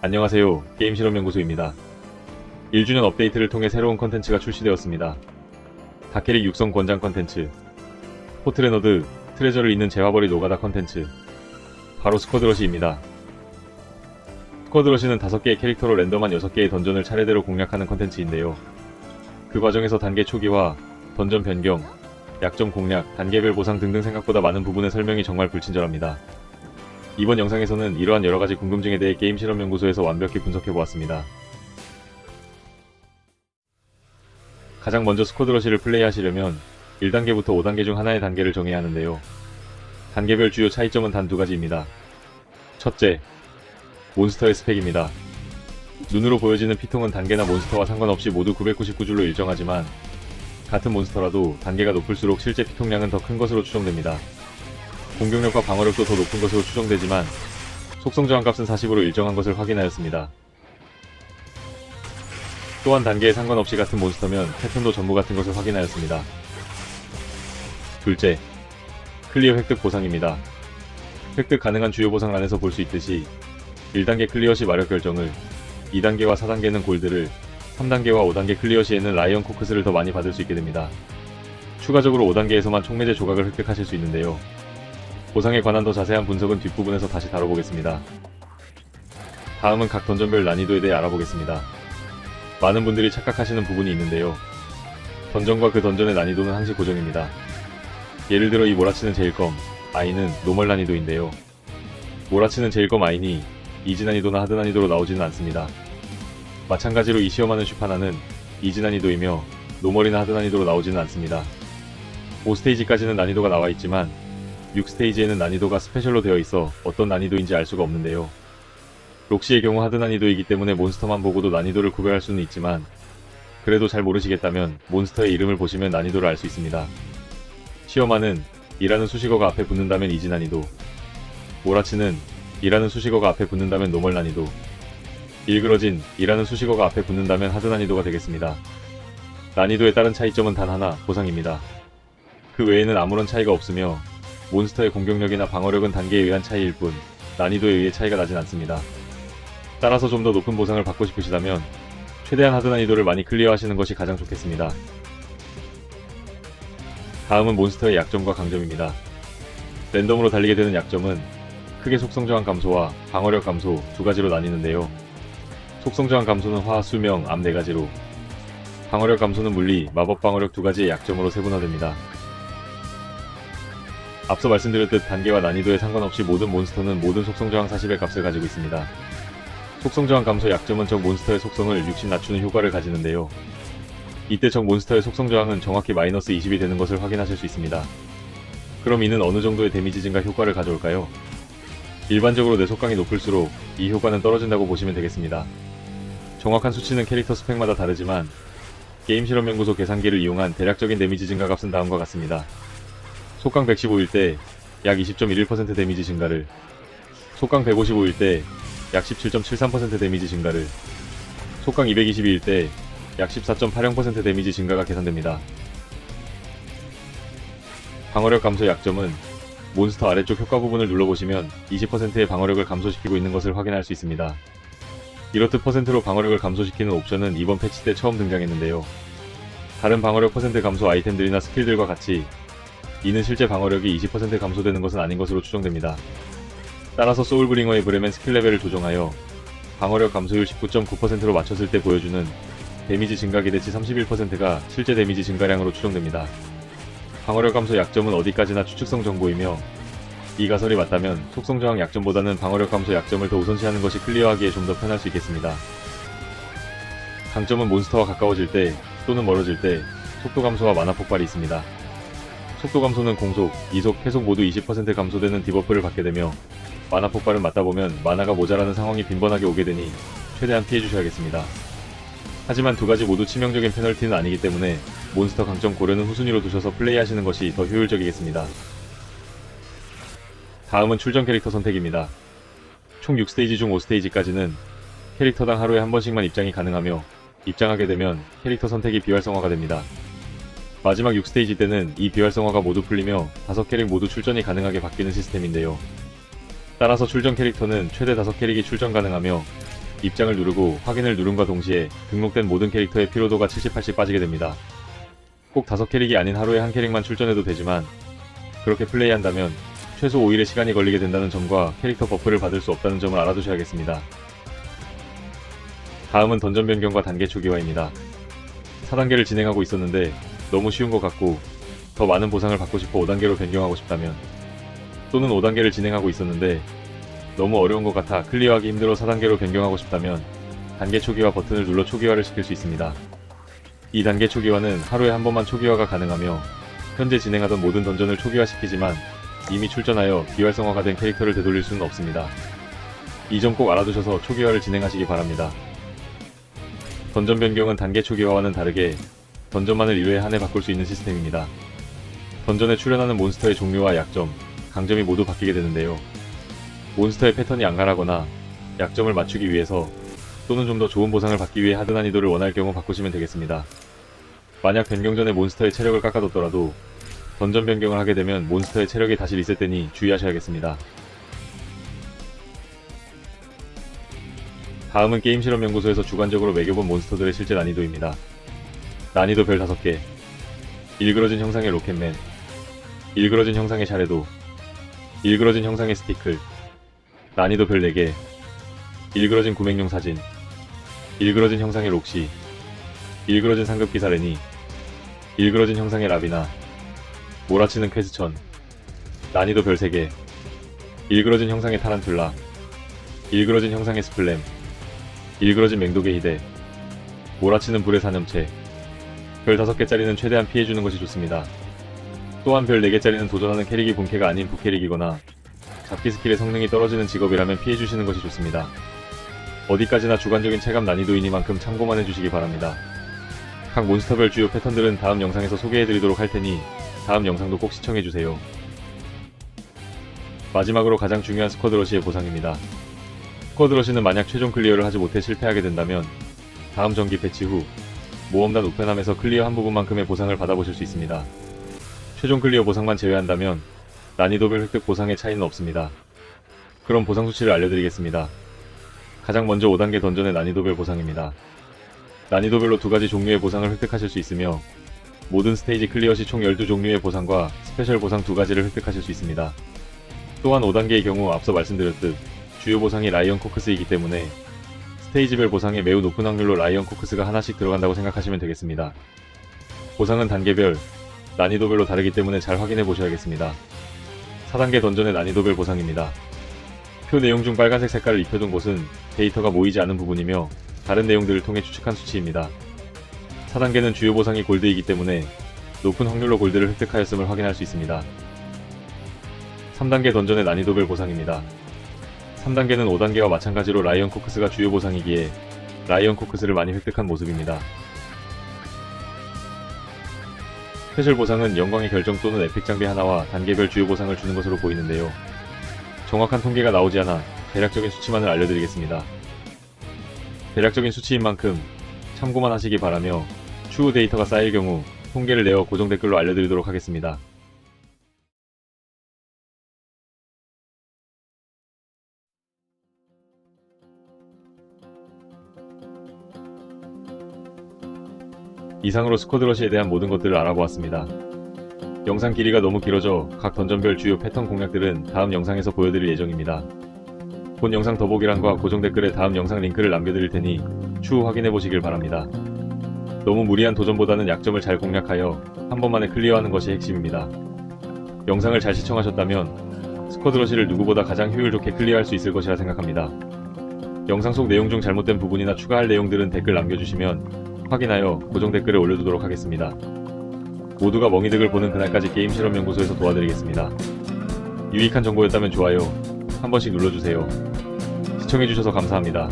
안녕하세요. 게임 실험 연구소입니다. 1주년 업데이트를 통해 새로운 컨텐츠가 출시되었습니다. 다캐릭 육성 권장 컨텐츠, 포트레너드, 트레저를 잇는 제화벌이 노가다 컨텐츠, 바로 스쿼드러시입니다. 스쿼드러시는 5개의 캐릭터로 랜덤한 6개의 던전을 차례대로 공략하는 컨텐츠인데요. 그 과정에서 단계 초기화, 던전 변경, 약점 공략, 단계별 보상 등등 생각보다 많은 부분의 설명이 정말 불친절합니다. 이번 영상에서는 이러한 여러가지 궁금증에 대해 게임 실험 연구소에서 완벽히 분석해 보았습니다. 가장 먼저 스쿼드러시를 플레이하시려면 1단계부터 5단계 중 하나의 단계를 정해야 하는데요. 단계별 주요 차이점은 단 두 가지입니다. 첫째, 몬스터의 스펙입니다. 눈으로 보여지는 피통은 단계나 몬스터와 상관없이 모두 999줄로 일정하지만 같은 몬스터라도 단계가 높을수록 실제 피통량은 더 큰 것으로 추정됩니다. 공격력과 방어력도 더 높은 것으로 추정되지만 속성 저항 값은 40으로 일정한 것을 확인하였습니다. 또한 단계에 상관없이 같은 몬스터면 패턴도 전부 같은 것을 확인하였습니다. 둘째, 클리어 획득 보상입니다. 획득 가능한 주요 보상란에서 볼 수 있듯이 1단계 클리어 시 마력 결정을, 2단계와 4단계는 골드를, 3단계와 5단계 클리어 시에는 라이언 코크스를 더 많이 받을 수 있게 됩니다. 추가적으로 5단계에서만 총매제 조각을 획득하실 수 있는데요. 보상에 관한 더 자세한 분석은 뒷부분에서 다시 다뤄보겠습니다. 다음은 각 던전별 난이도에 대해 알아보겠습니다. 많은 분들이 착각하시는 부분이 있는데요. 던전과 그 던전의 난이도는 항시 고정입니다. 예를 들어 이 몰아치는 제일검, 아이는 노멀 난이도인데요. 몰아치는 제일검 아이니 이지 난이도나 하드 난이도로 나오지는 않습니다. 마찬가지로 이 시험하는 슈파나는 이지 난이도이며 노멀이나 하드 난이도로 나오지는 않습니다. 5스테이지까지는 난이도가 나와 있지만 6스테이지에는 난이도가 스페셜로 되어 있어 어떤 난이도인지 알 수가 없는데요. 록시의 경우 하드 난이도이기 때문에 몬스터만 보고도 난이도를 구별할 수는 있지만 그래도 잘 모르시겠다면 몬스터의 이름을 보시면 난이도를 알 수 있습니다. 시어마는 이라는 수식어가 앞에 붙는다면 이지 난이도 모라치는 이라는 수식어가 앞에 붙는다면 노멀 난이도 일그러진 이라는 수식어가 앞에 붙는다면 하드 난이도가 되겠습니다. 난이도에 따른 차이점은 단 하나 보상입니다. 그 외에는 아무런 차이가 없으며 몬스터의 공격력이나 방어력은 단계에 의한 차이일 뿐 난이도에 의해 차이가 나진 않습니다. 따라서 좀 더 높은 보상을 받고 싶으시다면 최대한 하드 난이도를 많이 클리어하시는 것이 가장 좋겠습니다. 다음은 몬스터의 약점과 강점입니다. 랜덤으로 달리게 되는 약점은 크게 속성 저항 감소와 방어력 감소 두 가지로 나뉘는데요. 속성 저항 감소는 화, 수명, 암 네 가지로 방어력 감소는 물리, 마법 방어력 두 가지의 약점으로 세분화됩니다. 앞서 말씀드렸듯 단계와 난이도에 상관없이 모든 몬스터는 모든 속성 저항 40의 값을 가지고 있습니다. 속성 저항 감소 약점은 적 몬스터의 속성을 60 낮추는 효과를 가지는데요. 이때 적 몬스터의 속성 저항은 정확히 마이너스 20이 되는 것을 확인하실 수 있습니다. 그럼 이는 어느 정도의 데미지 증가 효과를 가져올까요? 일반적으로 내 속강이 높을수록 이 효과는 떨어진다고 보시면 되겠습니다. 정확한 수치는 캐릭터 스펙마다 다르지만 게임 실험 연구소 계산기를 이용한 대략적인 데미지 증가 값은 다음과 같습니다. 속강 115일 때 약 20.11% 데미지 증가를, 속강 155일 때 약 17.73% 데미지 증가를, 속강 222일 때 약 14.80% 데미지 증가가 계산됩니다. 방어력 감소 약점은 몬스터 아래쪽 효과 부분을 눌러보시면 20%의 방어력을 감소시키고 있는 것을 확인할 수 있습니다. 이렇듯 퍼센트로 방어력을 감소시키는 옵션은 이번 패치 때 처음 등장했는데요. 다른 방어력 퍼센트 감소 아이템들이나 스킬들과 같이 이는 실제 방어력이 20% 감소되는 것은 아닌 것으로 추정됩니다. 따라서 소울브링어의 브레멘 스킬 레벨을 조정하여 방어력 감소율 19.9%로 맞췄을 때 보여주는 데미지 증가 기대치 31%가 실제 데미지 증가량으로 추정됩니다. 방어력 감소 약점은 어디까지나 추측성 정보이며 이 가설이 맞다면 속성 저항 약점보다는 방어력 감소 약점을 더 우선시하는 것이 클리어하기에 좀 더 편할 수 있겠습니다. 강점은 몬스터와 가까워질 때 또는 멀어질 때 속도 감소와 만화 폭발이 있습니다. 속도 감소는 공속, 이속, 해속 모두 20% 감소되는 디버프를 받게 되며 만화 폭발을 맞다 보면 만화가 모자라는 상황이 빈번하게 오게 되니 최대한 피해 주셔야겠습니다. 하지만 두 가지 모두 치명적인 페널티는 아니기 때문에 몬스터 강점 고려는 후순위로 두셔서 플레이하시는 것이 더 효율적이겠습니다. 다음은 출전 캐릭터 선택입니다. 총 6스테이지 중 5스테이지까지는 캐릭터당 하루에 한 번씩만 입장이 가능하며 입장하게 되면 캐릭터 선택이 비활성화가 됩니다. 마지막 6스테이지 때는 이 비활성화가 모두 풀리며 5캐릭 모두 출전이 가능하게 바뀌는 시스템인데요. 따라서 출전 캐릭터는 최대 5캐릭이 출전 가능하며 입장을 누르고 확인을 누른과 동시에 등록된 모든 캐릭터의 피로도가 70, 80 빠지게 됩니다. 꼭 다섯 캐릭이 아닌 하루에 한 캐릭만 출전해도 되지만 그렇게 플레이한다면 최소 5일의 시간이 걸리게 된다는 점과 캐릭터 버프를 받을 수 없다는 점을 알아두셔야겠습니다. 다음은 던전 변경과 단계 초기화입니다. 4단계를 진행하고 있었는데 너무 쉬운 것 같고 더 많은 보상을 받고 싶어 5단계로 변경하고 싶다면 또는 5단계를 진행하고 있었는데 너무 어려운 것 같아 클리어하기 힘들어 4단계로 변경하고 싶다면 단계 초기화 버튼을 눌러 초기화를 시킬 수 있습니다. 이 단계 초기화는 하루에 한 번만 초기화가 가능하며 현재 진행하던 모든 던전을 초기화시키지만 이미 출전하여 비활성화가 된 캐릭터를 되돌릴 수는 없습니다. 이 점 꼭 알아두셔서 초기화를 진행하시기 바랍니다. 던전 변경은 단계 초기화와는 다르게 던전만을 1회에 한해 바꿀 수 있는 시스템입니다. 던전에 출연하는 몬스터의 종류와 약점, 강점이 모두 바뀌게 되는데요. 몬스터의 패턴이 안갈하거나 약점을 맞추기 위해서 또는 좀 더 좋은 보상을 받기 위해 하드 난이도를 원할 경우 바꾸시면 되겠습니다. 만약 변경 전에 몬스터의 체력을 깎아뒀더라도 던전 변경을 하게 되면 몬스터의 체력이 다시 리셋되니 주의하셔야겠습니다. 다음은 게임 실험 연구소에서 주관적으로 매겨본 몬스터들의 실제 난이도입니다. 난이도 별 5개. 일그러진 형상의 로켓맨. 일그러진 형상의 샤레도. 일그러진 형상의 스티클. 난이도 별 4개. 일그러진 구맹용 사진. 일그러진 형상의 록시. 일그러진 상급 기사 레니. 일그러진 형상의 라비나. 몰아치는 퀘스천. 난이도 별 3개. 일그러진 형상의 타란툴라. 일그러진 형상의 스플램. 일그러진 맹독의 희대. 몰아치는 불의 사념체. 별 5개짜리는 최대한 피해주는 것이 좋습니다. 또한 별 4개짜리는 도전하는 캐릭이 본캐가 아닌 부캐릭이거나 잡기 스킬의 성능이 떨어지는 직업이라면 피해주시는 것이 좋습니다. 어디까지나 주관적인 체감 난이도이니만큼 참고만 해주시기 바랍니다. 각 몬스터별 주요 패턴들은 다음 영상에서 소개해드리도록 할 테니 다음 영상도 꼭 시청해주세요. 마지막으로 가장 중요한 스쿼드러시의 보상입니다. 스쿼드러시는 만약 최종 클리어를 하지 못해 실패하게 된다면 다음 정기 패치 후 모험단 우편함에서 클리어 한 부분만큼의 보상을 받아보실 수 있습니다. 최종 클리어 보상만 제외한다면 난이도별 획득 보상의 차이는 없습니다. 그럼 보상 수치를 알려드리겠습니다. 가장 먼저 5단계 던전의 난이도별 보상입니다. 난이도별로 두 가지 종류의 보상을 획득하실 수 있으며 모든 스테이지 클리어 시 총 12종류의 보상과 스페셜 보상 두 가지를 획득하실 수 있습니다. 또한 5단계의 경우 앞서 말씀드렸듯 주요 보상이 라이언 코크스이기 때문에 스테이지별 보상에 매우 높은 확률로 라이언 코크스가 하나씩 들어간다고 생각하시면 되겠습니다. 보상은 단계별, 난이도별로 다르기 때문에 잘 확인해 보셔야겠습니다. 4단계 던전의 난이도별 보상입니다. 표 내용 중 빨간색 색깔을 입혀둔 곳은 데이터가 모이지 않은 부분이며 다른 내용들을 통해 추측한 수치입니다. 4단계는 주요 보상이 골드이기 때문에 높은 확률로 골드를 획득하였음을 확인할 수 있습니다. 3단계 던전의 난이도별 보상입니다. 3단계는 5단계와 마찬가지로 라이언 코크스가 주요 보상이기에 라이언 코크스를 많이 획득한 모습입니다. 스페셜 보상은 영광의 결정 또는 에픽 장비 하나와 단계별 주요 보상을 주는 것으로 보이는데요. 정확한 통계가 나오지 않아 대략적인 수치만을 알려드리겠습니다. 대략적인 수치인 만큼 참고만 하시기 바라며 추후 데이터가 쌓일 경우 통계를 내어 고정 댓글로 알려드리도록 하겠습니다. 이상으로 스쿼드러시에 대한 모든 것들을 알아보았습니다. 영상 길이가 너무 길어져 각 던전별 주요 패턴 공략들은 다음 영상에서 보여드릴 예정입니다. 본 영상 더보기란과 고정 댓글에 다음 영상 링크를 남겨드릴 테니 추후 확인해 보시길 바랍니다. 너무 무리한 도전보다는 약점을 잘 공략하여 한 번만에 클리어하는 것이 핵심입니다. 영상을 잘 시청하셨다면 스쿼드러시를 누구보다 가장 효율 좋게 클리어할 수 있을 것이라 생각합니다. 영상 속 내용 중 잘못된 부분이나 추가할 내용들은 댓글 남겨주시면 확인하여 고정 댓글에 올려두도록 하겠습니다. 모두가 멍이득을 보는 그날까지 게임 실험 연구소에서 도와드리겠습니다. 유익한 정보였다면 좋아요 한 번씩 눌러주세요. 시청해주셔서 감사합니다.